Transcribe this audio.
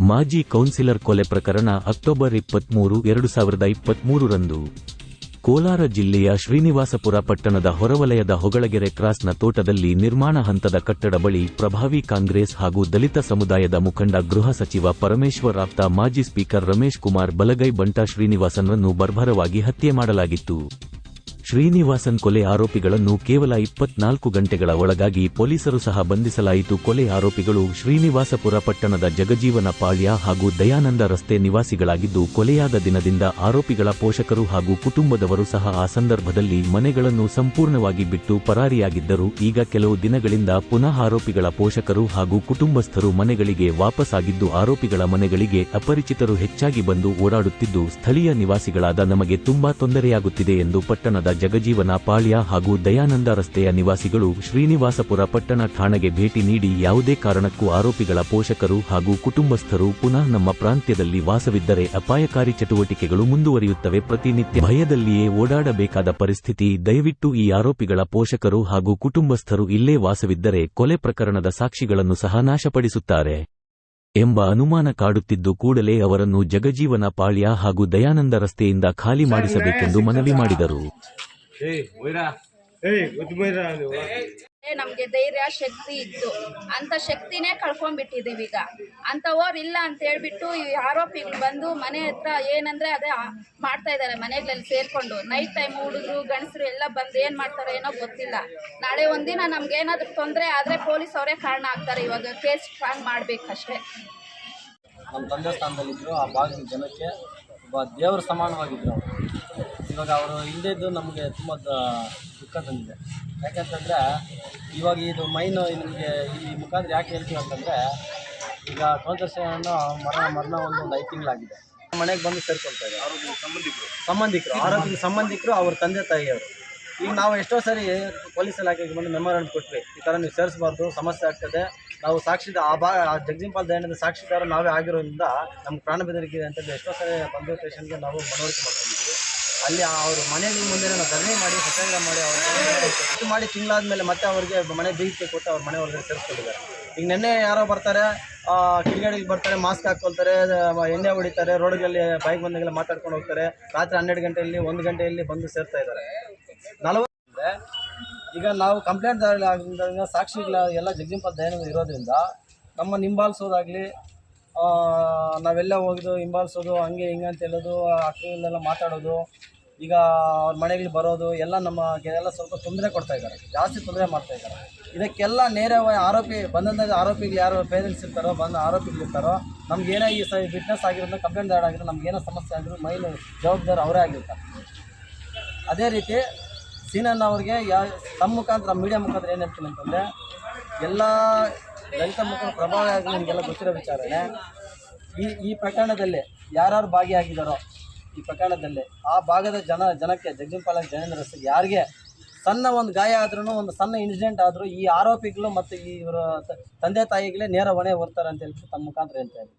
ಮಾಜಿ ಕೌನ್ಸಿಲರ್ ಕೊಲೆ ಪ್ರಕರಣ ಅಕ್ಟೋಬರ್ ಇಪ್ಪತ್ಮೂರು, ಎರಡು ಸಾವಿರದ ಇಪ್ಪತ್ಮೂರರಂದು. ಕೋಲಾರ ಜಿಲ್ಲೆಯ ಶ್ರೀನಿವಾಸಪುರ ಪಟ್ಟಣದ ಹೊರವಲಯದ ಹೊಗಳಗೆರೆ ಕ್ರಾಸ್ನ ತೋಟದಲ್ಲಿ ನಿರ್ಮಾಣ ಹಂತದ ಕಟ್ಟಡ ಬಳಿ ಪ್ರಭಾವಿ ಕಾಂಗ್ರೆಸ್ ಹಾಗೂ ದಲಿತ ಸಮುದಾಯದ ಮುಖಂಡ ಗೃಹ ಸಚಿವ ಪರಮೇಶ್ವರ್ ಆಪ್ತ ಮಾಜಿ ಸ್ಪೀಕರ್ ರಮೇಶ್ ಕುಮಾರ್ ಬಲಗೈ ಬಂಟ ಶ್ರೀನಿವಾಸನ್ರನ್ನು ಬರ್ಬರವಾಗಿ ಹತ್ಯೆ ಮಾಡಲಾಗಿತ್ತು. ಶ್ರೀನಿವಾಸನ್ ಕೊಲೆ ಆರೋಪಿಗಳನ್ನು ಕೇವಲ ಇಪ್ಪತ್ನಾಲ್ಕು ಗಂಟೆಗಳ ಒಳಗಾಗಿ ಪೊಲೀಸರು ಸಹ ಬಂಧಿಸಲಾಯಿತು. ಕೊಲೆ ಆರೋಪಿಗಳು ಶ್ರೀನಿವಾಸಪುರ ಪಟ್ಟಣದ ಜಗಜೀವನ ಪಾಳ್ಯ ಹಾಗೂ ದಯಾನಂದ ರಸ್ತೆ ನಿವಾಸಿಗಳಾಗಿದ್ದು, ಕೊಲೆಯಾದ ದಿನದಿಂದ ಆರೋಪಿಗಳ ಪೋಷಕರು ಹಾಗೂ ಕುಟುಂಬದವರು ಸಹ ಆ ಸಂದರ್ಭದಲ್ಲಿ ಮನೆಗಳನ್ನು ಸಂಪೂರ್ಣವಾಗಿ ಬಿಟ್ಟು ಪರಾರಿಯಾಗಿದ್ದರು. ಈಗ ಕೆಲವು ದಿನಗಳಿಂದ ಪುನಃ ಆರೋಪಿಗಳ ಪೋಷಕರು ಹಾಗೂ ಕುಟುಂಬಸ್ಥರು ಮನೆಗಳಿಗೆ ವಾಪಸ್ಸಾಗಿದ್ದು ಆರೋಪಿಗಳ ಮನೆಗಳಿಗೆ ಅಪರಿಚಿತರು ಹೆಚ್ಚಾಗಿ ಬಂದು ಓಡಾಡುತ್ತಿದ್ದು, ಸ್ಥಳೀಯ ನಿವಾಸಿಗಳಾದ ನಮಗೆ ತುಂಬಾ ತೊಂದರೆಯಾಗುತ್ತಿದೆ ಎಂದು ಪಟ್ಟಣದ ಜಗಜೀವನ ಪಾಳ್ಯ ಹಾಗೂ ದಯಾನಂದ ರಸ್ತೆಯ ನಿವಾಸಿಗಳು ಶ್ರೀನಿವಾಸಪುರ ಪಟ್ಟಣ ಠಾಣೆಗೆ ಭೇಟಿ ನೀಡಿ ಯಾವುದೇ ಕಾರಣಕ್ಕೂ ಆರೋಪಿಗಳ ಪೋಷಕರು ಹಾಗೂ ಕುಟುಂಬಸ್ಥರು ಪುನಃ ನಮ್ಮ ಪ್ರಾಂತ್ಯದಲ್ಲಿ ವಾಸವಿದ್ದರೆ ಅಪಾಯಕಾರಿ ಚಟುವಟಿಕೆಗಳು ಮುಂದುವರಿಯುತ್ತವೆ. ಪ್ರತಿನಿತ್ಯ ಭಯದಲ್ಲಿಯೇ ಓಡಾಡಬೇಕಾದ ಪರಿಸ್ಥಿತಿ. ದಯವಿಟ್ಟು ಈ ಆರೋಪಿಗಳ ಪೋಷಕರು ಹಾಗೂ ಕುಟುಂಬಸ್ಥರು ಇಲ್ಲೇ ವಾಸವಿದ್ದರೆ ಕೊಲೆ ಪ್ರಕರಣದ ಸಾಕ್ಷಿಗಳನ್ನು ಸಹ ನಾಶಪಡಿಸುತ್ತಾರೆ ಎಂಬ ಅನುಮಾನ ಕಾಡುತ್ತಿದ್ದು ಕೂಡಲೇ ಅವರನ್ನು ಜಗಜೀವನ ಪಾಳ್ಯ ಹಾಗೂ ದಯಾನಂದ ರಸ್ತೆಯಿಂದ ಖಾಲಿ ಮಾಡಿಸಬೇಕೆಂದು ಮನವಿ ಮಾಡಿದರು. ನಮ್ಗೆ ಧೈರ್ಯ ಶಕ್ತಿ ಇತ್ತು. ಅಂತ ಶಕ್ತಿನೇ ಕಳ್ಕೊಂಡ್ಬಿಟ್ಟಿದೀವಿ ಈಗ. ಅಂತವ್ರು ಇಲ್ಲ ಅಂತ ಹೇಳ್ಬಿಟ್ಟು ಈ ಆರೋಪಿಗಳು ಬಂದು ಮನೆ ಹತ್ರ ಏನಂದ್ರೆ ಅದೇ ಮಾಡ್ತಾ ಇದ್ದಾರೆ ಮನೆಗಳಲ್ಲಿ ಸೇರ್ಕೊಂಡು. ನೈಟ್ ಟೈಮ್ ಹುಡುಗರು ಗಂಡಸರು ಎಲ್ಲ ಬಂದು ಏನ್ ಮಾಡ್ತಾರೋ ಏನೋ ಗೊತ್ತಿಲ್ಲ. ನಾಳೆ ಒಂದಿನ ನಮ್ಗೆ ಏನಾದ್ರು ತೊಂದರೆ ಆದ್ರೆ ಪೊಲೀಸ್ ಅವರೇ ಕಾರಣ ಆಗ್ತಾರೆ. ಇವಾಗ ಕೇಸ್ ಸ್ಟ್ರಾಂಗ್ ಮಾಡ್ಬೇಕಷ್ಟೇ. ನಮ್ಮ ತಂದೆ ಸ್ಥಾನದಲ್ಲಿದ್ದರು ಆ ಭಾಗದ ಜನಕ್ಕೆ ಒಬ್ಬ ದೇವರ ಸಮಾನವಾಗಿದ್ದರು ಇವಾಗ ಅವರು ಇಲ್ಲದಿದ್ದು ನಮಗೆ ತುಂಬ ದುಃಖ ತಂದಿದೆ. ಯಾಕಂತಂದರೆ ಇವಾಗ ಇದು ಮೈನು ನಿಮಗೆ ಈ ಮುಖಾಂತರ ಯಾಕೆ ಹೇಳ್ತೀವಿ ಅಂತಂದರೆ ಈಗ ಕೌಂತರ್ಶನ ಮರಣ ಮರಣ ಒಂದು ಒಂದು ಐದು ತಿಂಗಳಾಗಿದೆ. ಮನೆಗೆ ಬಂದು ಸೇರ್ಕೊಳ್ತಾ ಇದ್ದಾರೆ. ಸಂಬಂಧಿಕರು. ಸಂಬಂಧಿಕರು ಆರೋಗ್ಯ ಸಂಬಂಧಿಕರು ಅವ್ರ ತಂದೆ ತಾಯಿಯವರು ಈಗ ನಾವು ಎಷ್ಟೋ ಸರಿ ಪೊಲೀಸ್ ಇಲಾಖೆಗೆ ಬಂದು ಮೆಮೊರಾಂಡ್ ಕೊಟ್ವಿ. ಈ ಥರ ನೀವು ಸೇರಿಸಬಾರ್ದು ಸಮಸ್ಯೆ ಆಗ್ತದೆ. ನಾವು ಸಾಕ್ಷಿದ ಆ ಬಾ ಆ ಜಗಜಿಂಪಾಲ್ ದಯಾನಂದ ಸಾಕ್ಷಿದಾರ ನಾವೇ ಆಗಿರೋದ್ರಿಂದ ನಮ್ಗೆ ಪ್ರಾಣ ಬೆದರಿಕೆ ಅಂತ ಎಷ್ಟೋ ಸರಿ ಬಂದು ಸ್ಟೇಷನ್ಗೆ ನಾವು ಮನವರಿಕೆ ಮಾಡ್ಕೊಂಡಿದ್ವಿ ಅಲ್ಲಿ ಅವ್ರ ಮನೆ ಮುಂದೆ ಧರಣಿ ಮಾಡಿ ಸತ್ಯಾಗ್ರಹ ಮಾಡಿ ಅವ್ರ ಮಾಡಿ ತಿಂಗಳಾದ್ಮೇಲೆ ಮತ್ತೆ ಅವ್ರಿಗೆ ಮನೆ ಬೀಗಕ್ಕೆ ಕೊಟ್ಟು ಅವ್ರ ಮನೆ ಒಳಗಡೆ ಸೇರಿಸ್ಕೊಂಡಿದ್ದಾರೆ. ಈಗ ನೆನ್ನೆ ಯಾರೋ ಬರ್ತಾರೆ ಕಿಡಿಗಾಡಿಗೆ ಬರ್ತಾರೆ ಮಾಸ್ಕ್ ಹಾಕ್ಕೊಳ್ತಾರೆ ಆ, ಎಣ್ಣೆ ಹೊಡಿತಾರೆ ರೋಡ್ಗಳಲ್ಲಿ ಬೈಕ್ ಬಂದಾಗೆಲ್ಲ ಮಾತಾಡ್ಕೊಂಡು ಹೋಗ್ತಾರೆ. ರಾತ್ರಿ ಹನ್ನೆರಡು ಗಂಟೆಯಲ್ಲಿ ಒಂದು ಗಂಟೆಯಲ್ಲಿ ಬಂದು ಸೇರ್ತಾ ಇದ್ದಾರೆ. ನಲವತ್ತು ಈಗ ನಾವು ಕಂಪ್ಲೇಂಟ್ ಸಾಕ್ಷಿಗಳ ಎಲ್ಲ ಜಗಜಿಂಪಾಲ್ ದಯನಗಳು ಇರೋದ್ರಿಂದ ನಮ್ಮ ಹಿಂಬಾಲಿಸೋದಾಗಲಿ ನಾವೆಲ್ಲ ಹೋಗಿದ್ದು, ಹಿಂಬಾಲಿಸೋದು, ಹಂಗೆ ಹಿಂಗೆ ಅಂತ ಹೇಳೋದು ಅಕ್ಕಳೆಲ್ಲ ಮಾತಾಡೋದು, ಈಗ ಅವ್ರ ಮನೆಗಳಿಗೆ ಬರೋದು, ಎಲ್ಲ ನಮ್ಮ ಎಲ್ಲ ಸ್ವಲ್ಪ ತೊಂದರೆ ಕೊಡ್ತಾ ಇದ್ದಾರೆ, ಜಾಸ್ತಿ ತೊಂದರೆ ಮಾಡ್ತಾ ಇದ್ದಾರೆ. ಇದಕ್ಕೆಲ್ಲ ನೇರವಾಗಿ ಆರೋಪಿ ಬಂದಂಥ ಆರೋಪಿಗಳು ಯಾರು ಪೇರೆಂಟ್ಸ್ ಇರ್ತಾರೋ, ಬಂದು ಆರೋಪಿಗಳು ಇರ್ತಾರೋ, ನಮ್ಗೆ ಈ ಸ ವಿಟ್ನೆಸ್ ಆಗಿರೋದು ಕಂಪ್ಲೇಂಟ್ ಆಗಿರೋ ನಮ್ಗೆ ಸಮಸ್ಯೆ ಆಗಿರೋ ಮೈಲು ಜವಾಬ್ದಾರಿ ಅವರೇ ಆಗಿರ್ತಾರೆ. ಅದೇ ರೀತಿ ಸೀನಣ್ಣ ಅವ್ರಿಗೆ ಯಾ, ತಮ್ಮ ಮುಖಾಂತರ ಮೀಡಿಯಾ ಮುಖಾಂತರ ಏನು ಹೇಳ್ತೀನಿ ಅಂತಂದರೆ ಎಲ್ಲ ದಲಿತ ಮುಖಂಡ ಪ್ರಭಾವ ಆಗಲಿ ನಿಮಗೆಲ್ಲ ಗೊತ್ತಿರೋ ವಿಚಾರನೇ ಈ ಈ ಪ್ರಕರಣದಲ್ಲಿ ಯಾರ್ಯಾರು ಭಾಗಿಯಾಗಿದ್ದಾರೋ, ಈ ಪ್ರಕರಣದಲ್ಲಿ ಆ ಭಾಗದ ಜನ, ಜನಕ್ಕೆ ಜಗಜಿಂಪಾಲ ಜನೇಂದ್ರ ರಸ್ತೆಗೆ ಯಾರಿಗೆ ಸಣ್ಣ ಒಂದು ಗಾಯ ಆದ್ರೂ ಒಂದು ಸಣ್ಣ ಇನ್ಸಿಡೆಂಟ್ ಆದರೂ ಈ ಆರೋಪಿಗಳು ಮತ್ತು ಇವರ ತಂದೆ ತಾಯಿಗಳೇ ನೇರ ಹೊಣೆ ಹೊರ್ತಾರೆ ಅಂತ ಹೇಳ್ಬಿಟ್ಟು ತಮ್ಮ ಮುಖಾಂತರ ಹೇಳ್ತಾ ಇದ್ದೀನಿ